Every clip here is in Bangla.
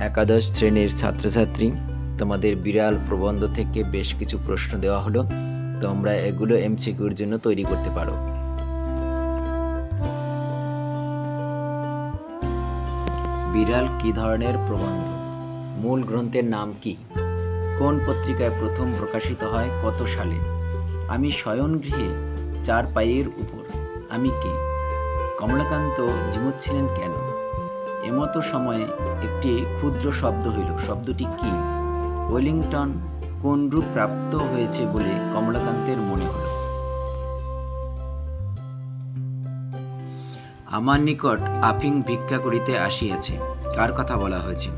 একাদশ শ্রেণির ছাত্রছাত্রী, তোমাদের বিড়াল প্রবন্ধ থেকে বেশ কিছু প্রশ্ন দেওয়া হলো। তোমরা এগুলো এমসিকিউর জন্য তৈরি করতে পারো। বিড়াল কি ধরনের প্রবন্ধ? মূল গ্রন্থের নাম কি? কোন পত্রিকায় প্রথম প্রকাশিত হয়? কত সালে? আমি শয়নগৃহে চার পায়ের উপর। আমি কে? কমলাকান্ত ঝিমুচ্ছিলেন কেন? এমতো সময়ে একটি ক্ষুদ্র শব্দ হইল। শব্দটি কি? ওয়েলিংটন কোন রূপ প্রাপ্ত হয়েছে বলে কমলাকান্তের মনে হল। আমার নিকট আফিং ভিক্ষা করিতে আসিয়াছে। কার কথা বলা হয়েছে?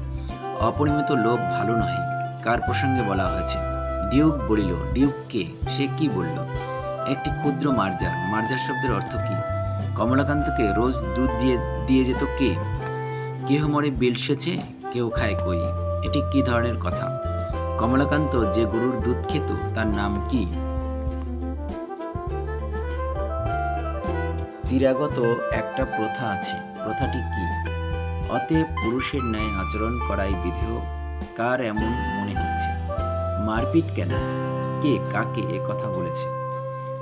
অপরিমিত লোভ ভালো নহে, কার প্রসঙ্গে বলা হয়েছে? ডিউক বলিল, ডিউক কে? সে কি বলল? একটি ক্ষুদ্র মার্জার। মার্জার শব্দের অর্থ কি? কমলাকান্তকে রোজ দুধ দিয়ে দিয়ে যেত কে? কেহ মরে বিল সেচে কেউ খায় কই? এটি কি ধরনের কথা? কমলাকান্ত, যে গরুর দুধ খেত, তার নাম কি? চিরাগত একটা প্রথা আছে। প্রথাটি কি? অতএব পুরুষের ন্যায় আচরণ করাই বিধেয়। কার এমন মনে হচ্ছে? মারপিট কেন? কে কাকে এ কথা বলেছে?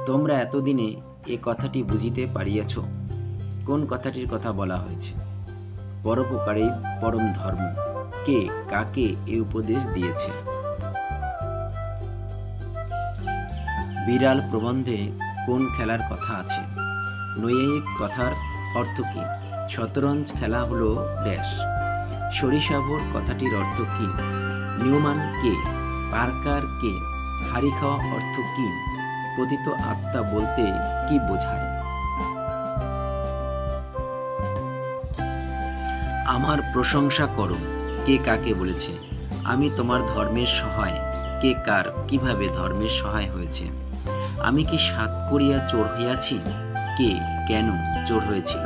তোমরা এতদিনে এ কথাটি বুঝিতে পারিয়াছ। কোন কথাটির কথা বলা হয়েছে? পরোপকারী পরম ধর্ম। কে কাকে এ উপদেশ দিয়েছে? বিড়াল প্রবন্ধে কোন খেলার কথা আছে? নৈয়ায়িক কথার অর্থ কি? শতরঞ্জ খেলা হলো ড্যাশ সরিষাভোর কথাটির অর্থ কি? নিউমান কে? পার্কার কে? হাড়ি খাওয়া অর্থ কি? পতিত আত্মা বলতে কি বোঝায়? আমার প্রশংসা করো। কে কাকে বলেছে? আমি তোমার ধর্মের সহায়। কে কার, কীভাবে ধর্মের সহায় হয়েছে? আমি কি সাত করিয়া চোর হইয়াছি? কে, কেন চোর হয়েছিল?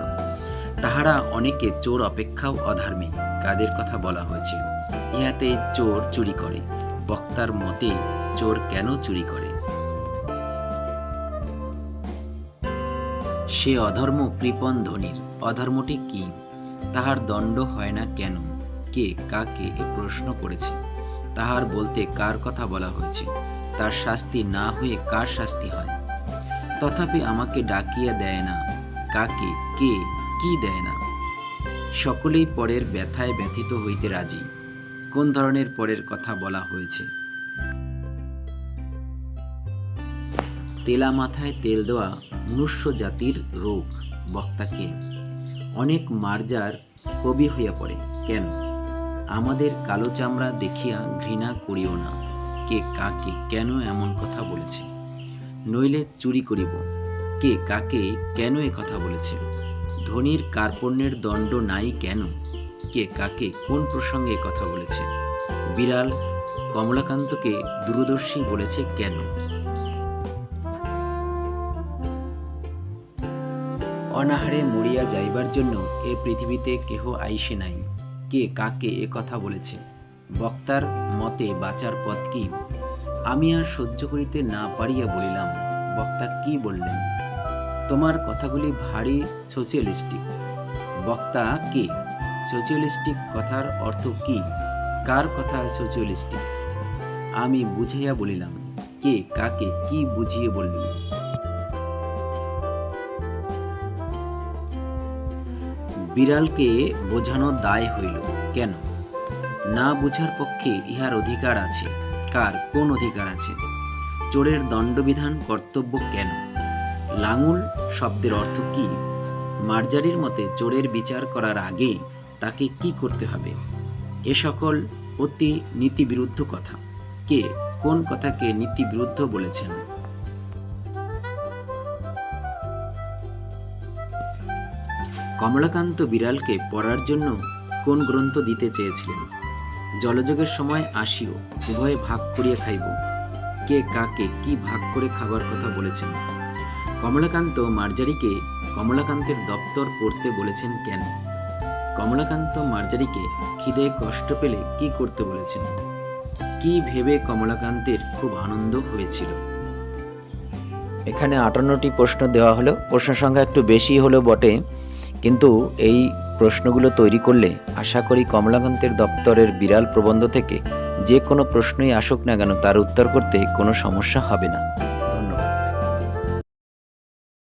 তাহারা অনেকে চোর অপেক্ষাও অধার্মিক, কাদের কথা বলা হয়েছে? ইহাতে চোর চুরি করে, বক্তার মতে চোর কেন চুরি করে? সে অধর্ম কৃপণ ধনির, অধর্মটি কি? তাহার দণ্ড হয় না কেন? কে, কাকে এ প্রশ্ন করেছে? তাহার বলতে কার কথা বলা হয়েছে? তার শাস্তি না হয়ে কার শাস্তি হয়? তথাপি আমাকে ডাকিয়া দেয় না। কাকে, কে, কি দেয় না? সকলেই পরের ব্যথায় ব্যথিত হইতে রাজি। কোন ধরনের পরের কথা বলা হয়েছে? তেলা মাথায় তেল দেওয়া মনুষ্য জাতির রোগ বক্তাকে অনেক মার্জার কবি হইয়া পড়ে। কেন? আমাদের কালো চামড়া দেখিয়া ঘৃণা করিও না। কে কাকে কেন এমন কথা বলেছে? নইলে চুরি করিব। কে কাকে কেন এ কথা বলেছে? ধনির কার্পণ্যের দণ্ড নাই কেন? কে কাকে কোন প্রসঙ্গে কথা বলেছে? বিড়াল কমলাকান্তকে দূরদর্শী বলেছে কেন? অনাহারে মরিয়া যাইবার জন্য এ পৃথিবীতে কেহ আইসে নাই। কে কাকে এ কথা বলেছে? বক্তার মতে বাঁচার পথ কি? আমি আর সহ্য করিতে না পারিয়া বলিলাম, বক্তা কি বললেন? তোমার কথাগুলি ভারী সোশিয়ালিস্টিক বক্তা কে? সোশিয়ালিস্টিক কথার অর্থ কি? কার কথা সোশিয়ালিস্টিক আমি বুঝাইয়া বলিলাম, কে কাকে কি বুঝিয়ে বললেন? বিড়ালকে বোঝানো দায় হইল। কেন? না বুঝার পক্ষে ইহার অধিকার আছে। কার? কোন অধিকার আছে? চোরের দণ্ডবিধান কর্তব্য কেন? লাঙুল শব্দের অর্থ কি? মার্জারির মতে চোরের বিচার করার আগে তাকে কি করতে হবে? এ সকল অতি নীতিবিরুদ্ধ কথা। কে কোন কথাকে নীতিবিরুদ্ধ বলেছেন? কমলাকান্ত বিড়ালকে পড়ার জন্য কোন গ্রন্থ দিতে চেয়েছিলেন? জলযোগের সময় আসিও, উভয়ে ভাগ করিয়া খাইব। কে কাকে কি ভাগ করে খাবার কথা বলেছেন? কমলাকান্ত মার্জারিকে কমলাকান্তের দপ্তর পড়তে বলেছেন কেন? কমলাকান্ত মার্জারিকে খিদে কষ্ট পেলে কি করতে বলেছেন? কি ভেবে কমলাকান্তের খুব আনন্দ হয়েছিল? এখানে আটান্নটি প্রশ্ন দেওয়া হলো। প্রশ্ন সংখ্যা একটু বেশি হলো বটে। কিন্তু এই প্রশ্নগুলো তৈরি করলে আশা করি কমলাকান্তের দপ্তরের বিড়াল প্রবন্ধ থেকে যে কোনো প্রশ্নই আসুক না কেন তার উত্তর করতে কোনো সমস্যা হবে না।